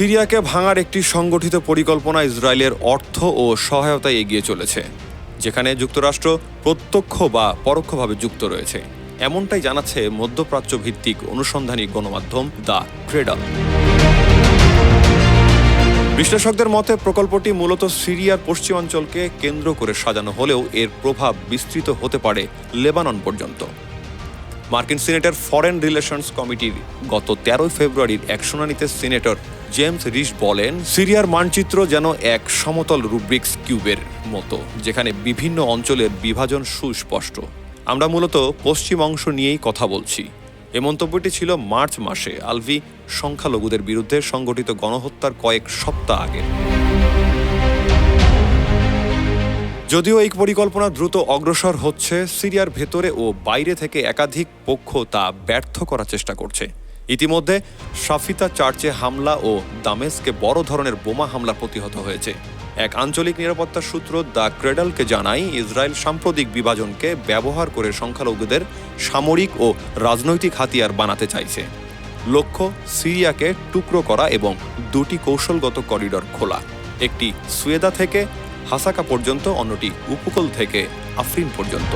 সিরিয়াকে ভাঙার একটি সংগঠিত পরিকল্পনা ইসরায়েলের অর্থ ও সহায়তায় এগিয়ে চলেছে, যেখানে যুক্তরাষ্ট্র প্রত্যক্ষ বা পরোক্ষভাবে যুক্ত রয়েছে। এমনটাই জানাচ্ছে মধ্যপ্রাচ্য ভিত্তিক অনুসন্ধানী গণমাধ্যম দ্য ক্রেডল। বিশ্লেষকদের মতে, প্রকল্পটি মূলত সিরিয়ার পশ্চিমাঞ্চলকে কেন্দ্র করে সাজানো হলেও এর প্রভাব বিস্তৃত হতে পারে লেবানন পর্যন্ত। মার্কিন সিনেটের ফরেন রিলেশনস কমিটির গত তেরোই ফেব্রুয়ারির এক শুনানিতে সিনেটর জেমস রিস বলেন, সিরিয়ার মানচিত্র যেন এক সমতল রুব্রিক্স কিউবের মতো, যেখানে বিভিন্ন অঞ্চলের বিভাজন সুস্পষ্ট। আমরা মূলত পশ্চিম অংশ নিয়েই কথা বলছি। এ মন্তব্যটি ছিল মার্চ মাসে, আলভি সংখ্যালঘুদের বিরুদ্ধে সংগঠিত গণহত্যার কয়েক সপ্তাহ আগে। যদিও এই পরিকল্পনা দ্রুত অগ্রসর হচ্ছে, সিরিয়ার ভেতরে ও বাইরে থেকে একাধিক পক্ষ তা ব্যর্থ করার চেষ্টা করছে। ইতিমধ্যে সাফিতা চার্চে হামলা ও দামেস্কে বড় ধরনের বোমা হামলা প্রতিহত হয়েছে। এক আঞ্চলিক নিরাপত্তা সূত্র দ্য ক্রেডালকে জানায়, ইসরায়েল সাম্প্রতিক বিভাজনকে ব্যবহার করে সংখ্যালঘুদের সামরিক ও রাজনৈতিক হাতিয়ার বানাতে চাইছে। লক্ষ্য, সিরিয়াকে টুকরো করা এবং দুটি কৌশলগত করিডর খোলা। একটি সুয়েদা থেকে হাসাকা পর্যন্ত, অন্যটি উপকূল থেকে আফরিন পর্যন্ত।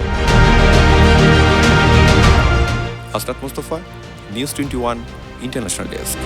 Hasnat Mustafa news twenty one international desk